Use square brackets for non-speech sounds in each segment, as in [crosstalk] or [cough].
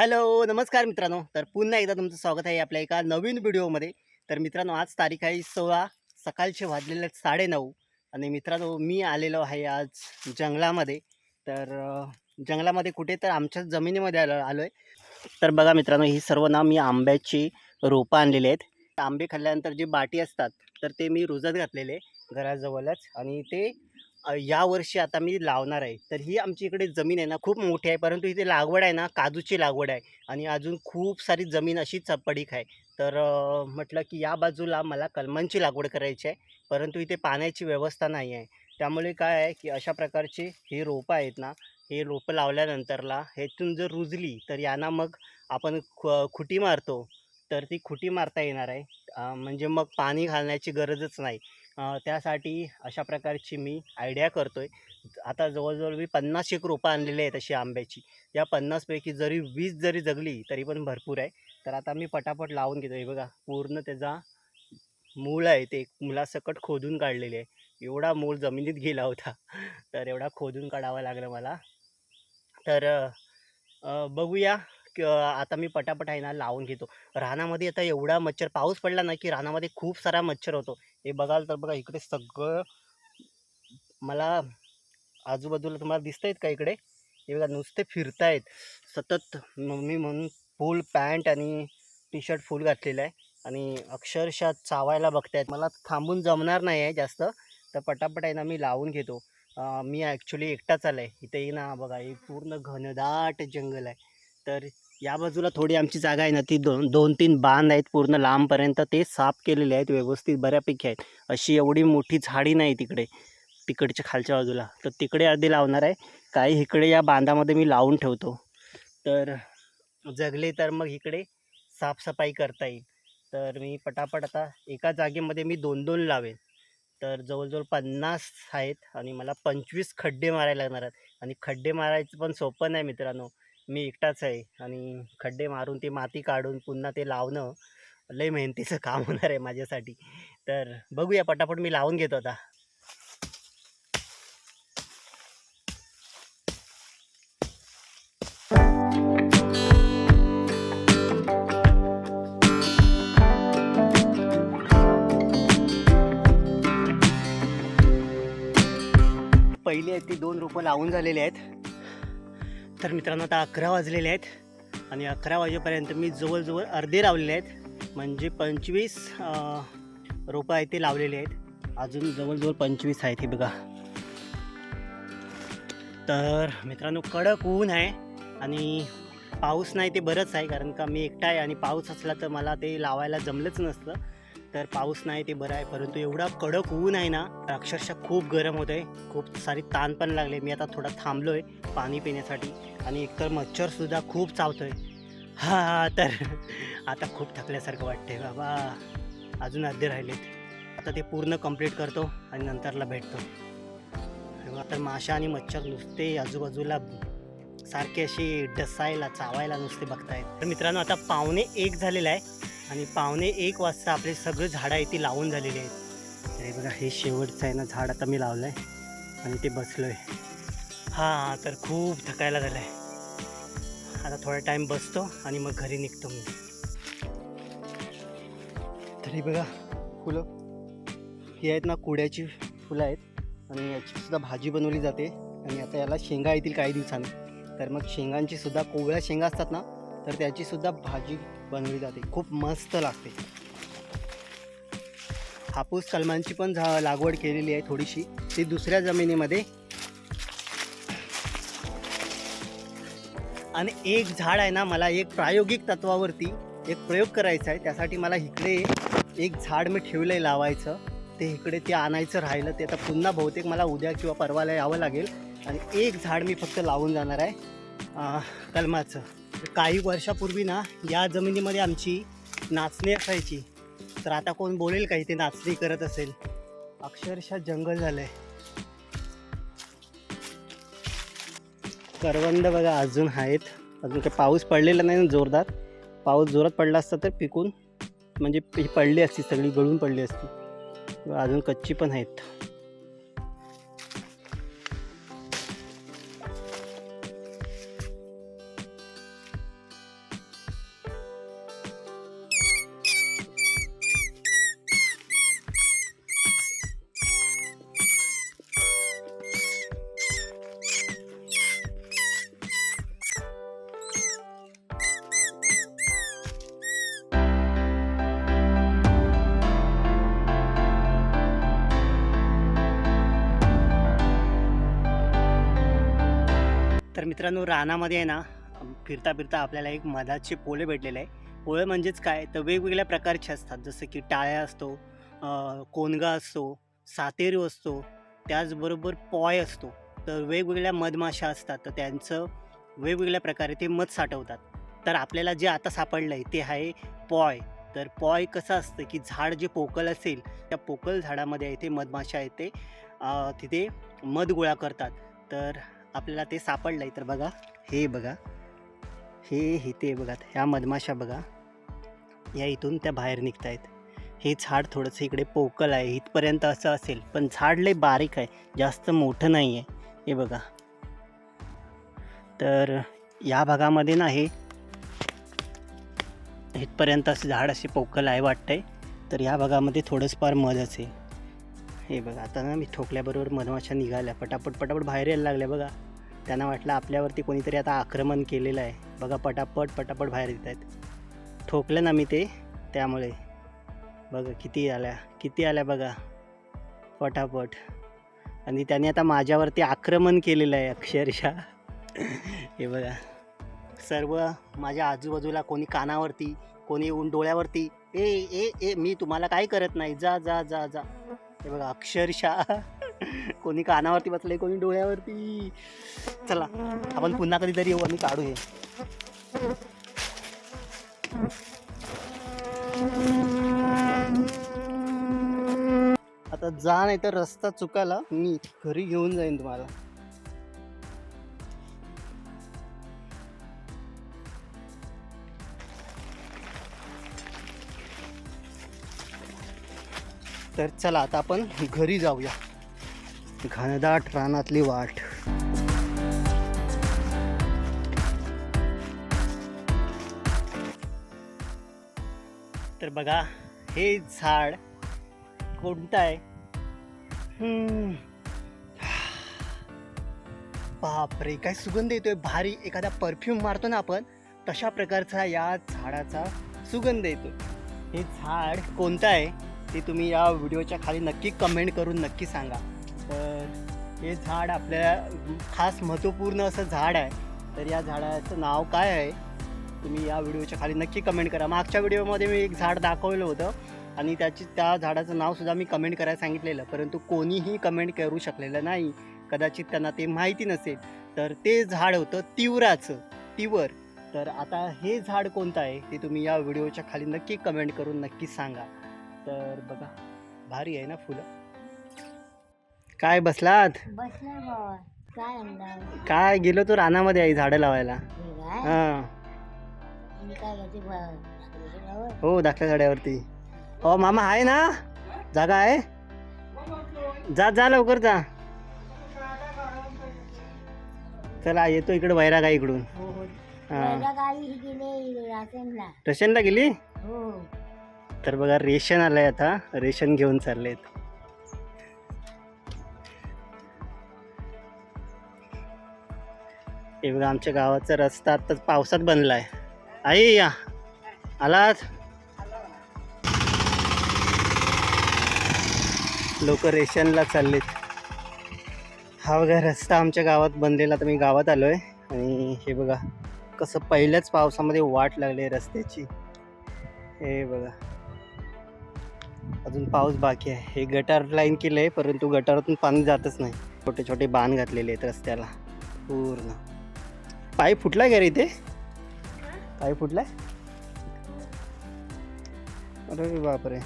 Hello नमस्कार मित्रांनो. तर पुन्हा एकदा तुमचं स्वागत आहे आपल्या एका नवीन व्हिडिओमध्ये. तर मित्रांनो आज तारीख आहे सोळा सकाळचे वाजलेले साडे साडेनऊ. आणि मित्रांनो मी आलेलो आहे आज जंगलामध्ये. तर जंगलामध्ये कुठे तर आमच्याच जमिनीमध्ये आलो आलो आहे तर बघा मित्रांनो ही सर्व ना मी आंब्याची रोपं आणलेली आहेत. आंबे खाल्ल्यानंतर जी बाटी असतात तर ते मी रुजत घातलेले घराजवळच. आणि ते या वर्षी आता मी लावणार आहे. तर ही आमची इकडे जमीन आहे ना खूप मोठी आहे. परंतु इथे लागवड आहे ना काजूची लागवड आहे. आणि अजून खूप सारी जमीन अशीच पडीक आहे. तर म्हटलं की या बाजूला मला कलमांची लागवड करायची आहे. परंतु इथे पाण्याची व्यवस्था नाही आहे. त्यामुळे काय आहे की अशा प्रकारचे हे रोपं आहेत ना हे रोपं लावल्यानंतरला ह्यातून जर रुजली तर यांना मग आपण खु खुटी मारतो. तर ती खुटी मारता येणार आहे. म्हणजे मग पाणी घालण्याची गरजच नाही. त्यासाठी अशा प्रकारची मी आयडिया करतो आहे आता जवळजवळ मी पन्नास एक रोपं आणलेली आहेत अशी आंब्याची. या पन्नासपैकी जरी वीस जरी जगली तरी पण भरपूर आहे. तर आता मी पटापट लावून घेतो हे बघा पूर्ण त्याचा मूळ आहे ते. मुलासकट खोदून काढलेले आहे. एवढा मूळ जमिनीत गेला होता. तर एवढा खोदून काढावा लागला मला. तर बघूया. आता मी पटापट आहे ना लावून घेतो. रानामध्ये आता एवढा मच्छर पाऊस पडला ना की रानामध्ये खूप सारा मच्छर होतो. हे बघाल तर बघा इकडे सगळं मला आजूबाजूला तुम्हाला दिसत आहेत का इकडे? हे बघा नुसते फिरतायत. सतत म- मी म्हणून फुल पॅन्ट आणि टी शर्ट फुल घातलेलं आहे. आणि अक्षरशः चावायला बघतायत. मला थांबून जमणार नाही आहे जास्त. तर पटापट आहे ना मी लावून घेतो. मी ॲक्च्युली एकटाच आला आहे इथे ना बघा हे पूर्ण घनदाट जंगल आहे. तर या बाजूला थोडी आमची जागा आहे ना ती दोन दोन तीन बांध आहेत पूर्ण लांबपर्यंत. ते साफ केलेले आहेत व्यवस्थित बऱ्यापैकी आहेत. अशी एवढी मोठी झाडी नाही तिकडे तिकडच्या खालच्या बाजूला. तर तिकडे आधी लावणार आहे. काही इकडे या बांधामध्ये मी लावून ठेवतो. तर जगले तर मग इकडे साफसफाई करता येईल. तर मी पटापट आता एका जागेमध्ये मी दोन दोन लावेन. तर जवळजवळ पन्नास आहेत आणि मला पंचवीस खड्डे मारायला लागणार आहेत. आणि खड्डे मारायचं पण सोपं नाही मित्रांनो. मी एकटाच आहे आणि खड्डे मारून ती माती काढून पुन्हा ते लावणं लय मेहनतीचं [laughs] काम होणार आहे माझ्यासाठी. तर बघूया पटापट मी लावून घेतो आता. पहिली आहेत ती दोन रोपं लावून झालेली आहेत. तर मित्रांनो आता अकरा वाजलेले आहेत आणि अकरा वाजेपर्यंत मी जवळजवळ अर्धे लावलेले आहेत. म्हणजे पंचवीस रोपं आहेत ते लावलेले आहेत. अजून जवळजवळ पंचवीस आहेत हे बघा. तर मित्रांनो कडक ऊन आहे आणि पाऊस नाही ते बरंच आहे कारण का मी एकटा आहे आणि पाऊस असला तर मला ते लावायला जमलंच नसतं. तर पाऊस नाही ते बरं आहे. परंतु एवढा कडक ऊन आहे ना अक्षरशः खूप गरम होत आहे खूप सारी ताण पण लागले. मी आता थोडा थांबलो आहे पाणी पिण्यासाठी. आणि एकतर मच्छरसुद्धा खूप चावतो आहे हा तर आता खूप थकल्यासारखं वाटते बाबा अजून अर्धे राहिलेत. आता ते पूर्ण कंप्लीट करतो आणि नंतरला भेटतो. तर माशा आणि मच्छर नुसते आजूबाजूला सारखे असे डसायला चावायला नुसते बघतायत. तर मित्रांनो आता पावणे एक झालेला आहे. आणि पावणे एक वाजता आपले सगळे झाडं आहे ती लावून झालेली आहेत. अरे बघा हे शेवटचं आहे ना झाड आता मी लावलं आहे आणि ते बसलो आहे हां तर खूप थकायला झालं आहे आता थोडा टाईम बसतो आणि मग घरी निघतो मी. तरी बघा फुलं. ही आहेत ना कुड्याची फुलं आहेत आणि याचीसुद्धा भाजी बनवली जाते. आणि आता याला शेंगा येतील काही दिवसांनी. तर मग शेंगांची सुद्धा कोवळ्या शेंगा असतात ना तर त्याचीसुद्धा भाजी बनवली जाते. खूप मस्त लागते. हापूस कलमांची पण झा लागवड केलेली आहे थोडीशी. ती दुसऱ्या जमिनीमध्ये. आणि एक झाड आहे ना मला एक प्रायोगिक तत्वावरती एक प्रयोग करायचा आहे. त्यासाठी मला इकडे एक झाड मी ठेवलं आहे लावायचं. ते इकडे ते आणायचं राहिलं. ते आता पुन्हा बहुतेक मला उद्या किंवा परवाला यावं लागेल. आणि एक झाड मी फक्त लावून जाणार आहे. कलमाचं. काही वर्षापूर्वी ना या जमिनीमध्ये आमची नाचणी असायची. तर आता कोण बोलेल काही ते नाचणी करत असेल? अक्षरशः जंगल झालंय. करवंद बघा अजून आहेत. अजून काही पाऊस पडलेला नाही ना जोरदार. पाऊस जोरात पडला असता तर पिकून म्हणजे ही पडली असती सगळी गळून पडली असती. अजून कच्ची पण आहेत. मित्रांनो रानामध्ये आहे ना फिरता फिरता आपल्याला एक मधाचे पोळे भेटलेले आहे पोळे म्हणजेच काय? तर वेगवेगळ्या प्रकारचे असतात. जसं की टाळ्या असतो कोनगा असतो सातेरू असतो त्याचबरोबर पॉय असतो. तर वेगवेगळ्या मधमाशा असतात तर त्यांचं वेगवेगळ्या प्रकारे ते मध साठवतात. तर आपल्याला जे आता सापडलं आहे ते आहे पॉय. तर पॉय कसं असतं की झाड जे पोकल असेल त्या पोकल झाडामध्ये आहे ते मधमाशा आहे ते तिथे मध गोळा करतात. तर आपल्याला ते सापडलं आहे तर बघा. हे बघा. हे हे ते बघा. ह्या मधमाशा बघा. या इथून त्या बाहेर निघत आहेत हे झाड थोडंसं इकडे पोकल आहे. इथपर्यंत असं असेल पण झाड लय बारीक आहे. जास्त मोठं नाही आहे हे बघा. तर या भागामध्ये ना हे इथपर्यंत असं झाड असे पोकल आहे वाटतंय. तर या भागामध्ये थोडंच फार मध असेल हे बघा आता ना मी ठोकल्याबरोबर मधमाशा निघाल्या. पटापट पटापट बाहेर यायला लागल्या बघा. त्यांना वाटलं आपल्यावरती कोणीतरी आता आक्रमण केलेलं आहे. बघा पटापट पटापट बाहेर येत आहेत. ठोकलं ना मी ते त्यामुळे. बघा किती आल्या किती आल्या बघा. पटापट. आणि त्याने आता माझ्यावरती आक्रमण केलेलं आहे अक्षरशः. हे बघा. सर्व माझ्या आजूबाजूला कोणी कानावरती कोणी येऊन डोळ्यावरती ए ए ए मी तुम्हाला काय करत नाही? जा जा जा जा. हे बघा अक्षरशः कोणी कानावरती बसले कोणी डोळ्यावरती. चला आपण पुन्हा कधीतरी येऊ आणि काढू हे. आता जा नाही तर रस्ता चुकाला मी घरी घेऊन जाईन तुम्हाला. तर चला आता आपण घरी जाऊया. घनदाट रानातली वाट. तर बघा हे झाड कोणतं आहे? बापरे काय सुगंध येतोय. भारी एखादा परफ्यूम मारतो ना आपण तशा प्रकारचा या झाडाचा सुगंध येतो हे झाड कोणतं आहे? ते तुम्ही या व्हिडिओच्या खाली नक्की कमेंट करून नक्की सांगा. तर हे झाड आपल्या खास महत्त्वपूर्ण असं झाड आहे. तर या झाडाचं नाव काय आहे? तुम्ही या व्हिडिओच्या खाली नक्की कमेंट करा. मागच्या व्हिडिओमध्ये मी एक झाड दाखवलं होतं आणि त्याची त्या झाडाचं नावसुद्धा मी कमेंट करायला सांगितलेलं. परंतु कोणीही कमेंट करू शकलेलं नाही. कदाचित त्यांना ते माहिती नसेल. तर ते झाड होतं तिवराचं. तिवर. तर आता हे झाड कोणतं आहे? ते तुम्ही या व्हिडिओच्या खाली नक्की कमेंट करून नक्की सांगा. तर बघा भारी आहे ना फुलं? काय बसलात? बसला बाबा काय अंदाज? काय गेलो तो रानामध्ये आहे झाडं लावायला. हे. काय? करते बा- दाखल्या झाड्यावरती. हो मामा आहे ना? जागा आहे? जा जा लवकर जा. चला येतो इकडे वैराग आहे इकडून. हो हो. हां. पहिल्या गावी ही गेले राशनला रेशनला गेली? हो. तर बघा रेशन आलंय आता. रेशन घेऊन चाललेत. हे बघा आमच्या गावाचा रस्ता आता पावसात बनलाय. आई या. आलात? लोक रेशनला चाललेत. हा बघा रस्ता आमच्या गावात बनलेला. तर मी गावात आलोय. आणि हे बघा कसं पहिल्याच पावसामध्ये वाट लागली रस्त्याची. हे बघा. अजून पाऊस बाकी आहे. हे गटार लाईन केलं आहे परंतु गटारातून पाणी जातच नाही. छोटे छोटे बाण घातलेले आहेत रस्त्याला. पूर्ण. पाय फुटलाय का रे इथे? पाय फुटलाय? अरे बापरे.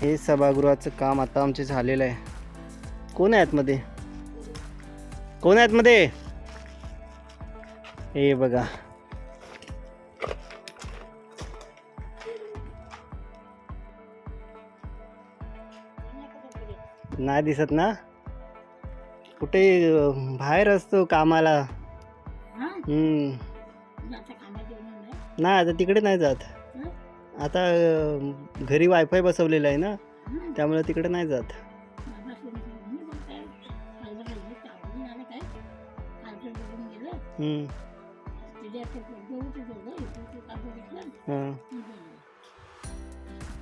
हे सभागृहाचं काम आता आमचे झालेलं आहे. कोण आहे आतमध्ये? कोण आहे आतमध्ये? हे बघा. नाही दिसत ना? कुठे बाहेर असतो कामाला. नाही. आता तिकडे नाही जात? आता घरी वायफाय बसवलेलं आहे ना? त्यामुळे तिकडे नाही जात.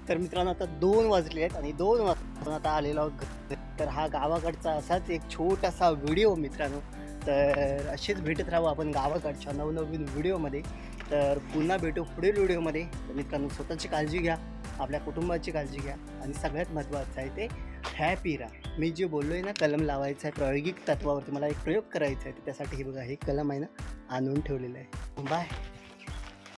तर मित्रांनो आता दोन वाजले आहेत आणि दोन वाजता आता आलेलो आहोत. तर हा गावाकडचा असाच एक छोटासा व्हिडिओ मित्रांनो. तर असेच भेटत राहू आपण गावाकडच्या नवनवीन व्हिडिओमध्ये तर पुन्हा भेटू पुढील व्हिडिओमध्ये तर मित्रांनो स्वतःची काळजी घ्या आपल्या कुटुंबाची काळजी घ्या आणि सगळ्यात महत्त्वाचं आहे ते हॅपी राहा. मी जे बोललो आहे ना कलम लावायचं आहे प्रायोगिक तत्वावरती मला एक प्रयोग करायचा आहे. त्यासाठी हे बघा हे कलम आहे ना आणून ठेवलेलं आहे. बाय